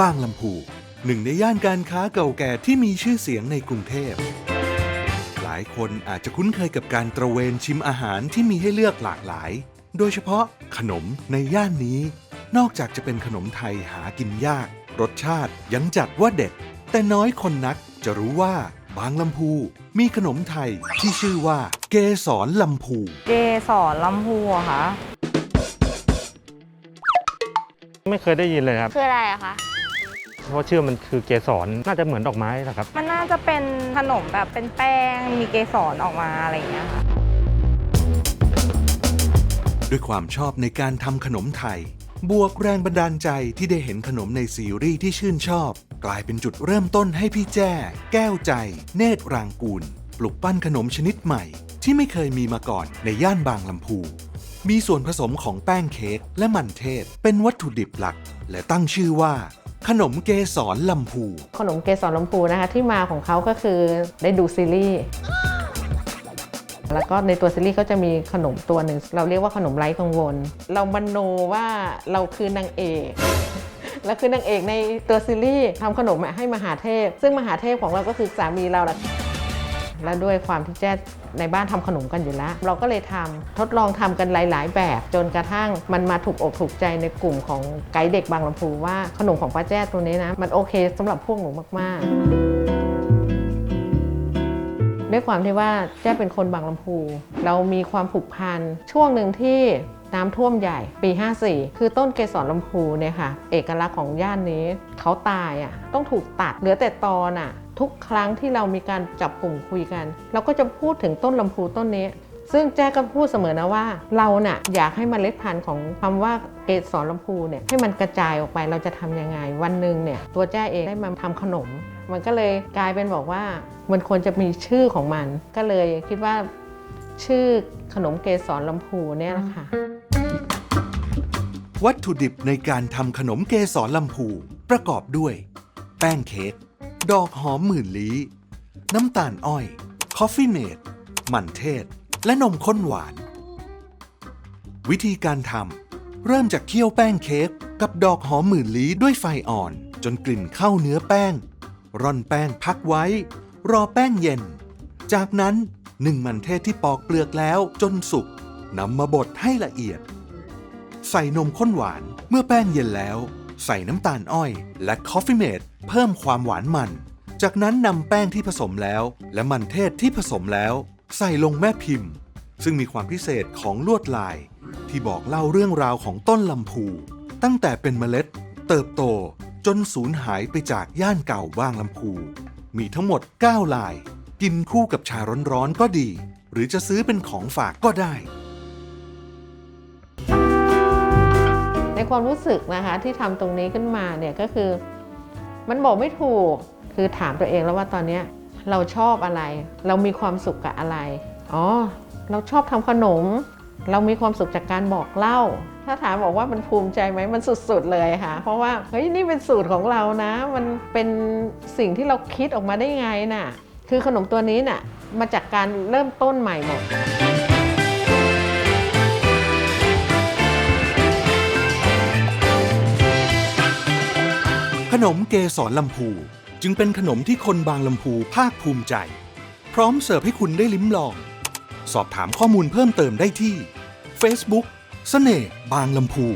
บางลำพูหนึ่งในย่านการค้าเก่าแก่ที่มีชื่อเสียงในกรุงเทพ หลายคนอาจจะคุ้นเคยกับการตระเวนชิมอาหารที่มีให้เลือกหลากหลาย โดยเฉพาะขนมในย่านนี้ นอกจากจะเป็นขนมไทยหากินยาก รสชาติยังจัดว่าเด็ด แต่น้อยคนนักจะรู้ว่าบางลำพูมีขนมไทยที่ชื่อว่าเกสรลำพู เกสรลำพูอะคะ ไม่เคยได้ยินเลยครับ คืออะไรอะคะ เพราะชื่อมันคือเกสรน่าจะเหมือนดอกไม้นะครับ มันน่าจะเป็นขนมแบบเป็นแป้งมีเกสรออกมาอะไรอย่างเงี้ยค่ะ ด้วยความชอบในการทำขนมไทย บวกแรงบันดาลใจที่ได้เห็นขนมในซีรีส์ที่ชื่นชอบ กลายเป็นจุดเริ่มต้นให้พี่แจ้ แก้วใจ เนตรรางกูล ปลุกปั้นขนมชนิดใหม่ ที่ไม่เคยมีมาก่อนในย่านบางลำพูมีส่วนผสมของแป้งเค้กและมันเทศ เป็นวัตถุดิบหลัก และตั้งชื่อว่า ขนมเกสรลำพู ขนมเกสรลำพูนะคะที่มาของเขาก็คือได้ดูซีรีส์แล้วก็ในตัวซีรีส์เขาจะมีขนมตัวหนึ่ง เราเรียกว่าขนมไร้กังวล เรามโนว่าเราคือนางเอกแล้วคือนางเอกในตัวซีรีส์ทำขนมให้มหาเทพ ซึ่งมหาเทพของเราก็คือสามีเราแหละ และด้วยความที่แจ้ในบ้านทำขนมกันอยู่แล้ว เราก็เลยทำทดลองทำกันหลาย ๆ แบบจนกระทั่งมันมาถูกอกถูกใจในกลุ่มของไกด์เด็กบางลำพูว่าขนมของป้าแจ้ตัวนี้นะมันโอเคสำหรับพวกหนูมาก ๆด้วยความที่ว่าแจ้เป็นคนบางลำพู เรามีความผูกพันช่วงหนึ่งที่น้ำท่วมใหญ่ปี 54 คือต้นเกสรลำพูเนี่ยค่ะ เอกลักษณ์ของย่านนี้เขาตายอะต้องถูกตัดเหลือแต่ตอนอะ ทุกครั้งที่เรามีการจับกลุ่มคุยกัน เราก็จะพูดถึงต้นลำพูต้นนี้ ซึ่งแจ้ก็พูดเสมอนะว่า เราน่ะอยากให้มเมล็ดพันธุ์ของคำว่าเกสรลำพูเนี่ยให้มันกระจายออกไปเราจะทำยังไง วันหนึ่งเนี่ยตัวแจ้เองได้มาทำขนม มันก็เลยกลายเป็นบอกว่ามันควรจะมีชื่อของมัน ก็เลยคิดว่าชื่อขนมเกสรลำพูเนี่ยแหละค่ะวัตถุดิบในการทำขนมเกสรลำพูประกอบด้วย แป้งเค้ก ดอกหอมหมื่นลี้ น้ำตาลอ้อย คอฟฟี่เมดมันเทศ และนมข้นหวาน วิธีการทำเริ่มจากเคี่ยวแป้งเค้กกับดอกหอมหมื่นลี้ด้วยไฟอ่อน จนกลิ่นเข้าเนื้อแป้ง ร่อนแป้งพักไว้ รอแป้งเย็น จากนั้นหนึ่งมันเทศที่ปอกเปลือกแล้วจนสุกนำมาบดให้ละเอียด ใส่นมข้นหวานเมื่อแป้งเย็นแล้ว ใส่น้ำตาลอ้อย และคอฟฟี่เมดเพิ่มความหวานมัน จากนั้นนำแป้งที่ผสมแล้ว และมันเทศที่ผสมแล้ว ใส่ลงแม่พิมพ์ ซึ่งมีความพิเศษของลวดลาย ที่บอกเล่าเรื่องราวของต้นลำพู ตั้งแต่เป็นเมล็ด เติบโต จนสูญหายไปจากย่านเก่าบ้างลำพู มีทั้งหมด 9 ลาย กินคู่กับชาร้อนๆก็ดี หรือจะซื้อเป็นของฝากก็ได้ ความรู้สึกนะคะที่ทำตรงนี้ขึ้นมาเนี่ยก็คือ มันบอกไม่ถูกคือถามตัวเองแล้วว่าตอนเนี้เราชอบอะไร เรามีความสุขกับอะไรอ๋อเราชอบทำขนม เรามีความสุขจากการบอกเล่า ถ้าถามบอกว่ามันภูมิใจไหมมันสุดๆเลยค่ะ เพราะว่าเฮ้ยนี่เป็นสูตรของเรานะ มันเป็นสิ่งที่เราคิดออกมาได้ไงน่ะคือขนมตัวนี้น่ะมาจากการเริ่มต้นใหม่หมด นมเกสรลำพู จึงเป็นขนมที่คนบางลำพูภาคภูมิใจ พร้อมเสิร์ฟให้คุณได้ลิ้มลอง สอบถามข้อมูลเพิ่มเติมได้ที่ Facebook เสน่ห์บางลำพู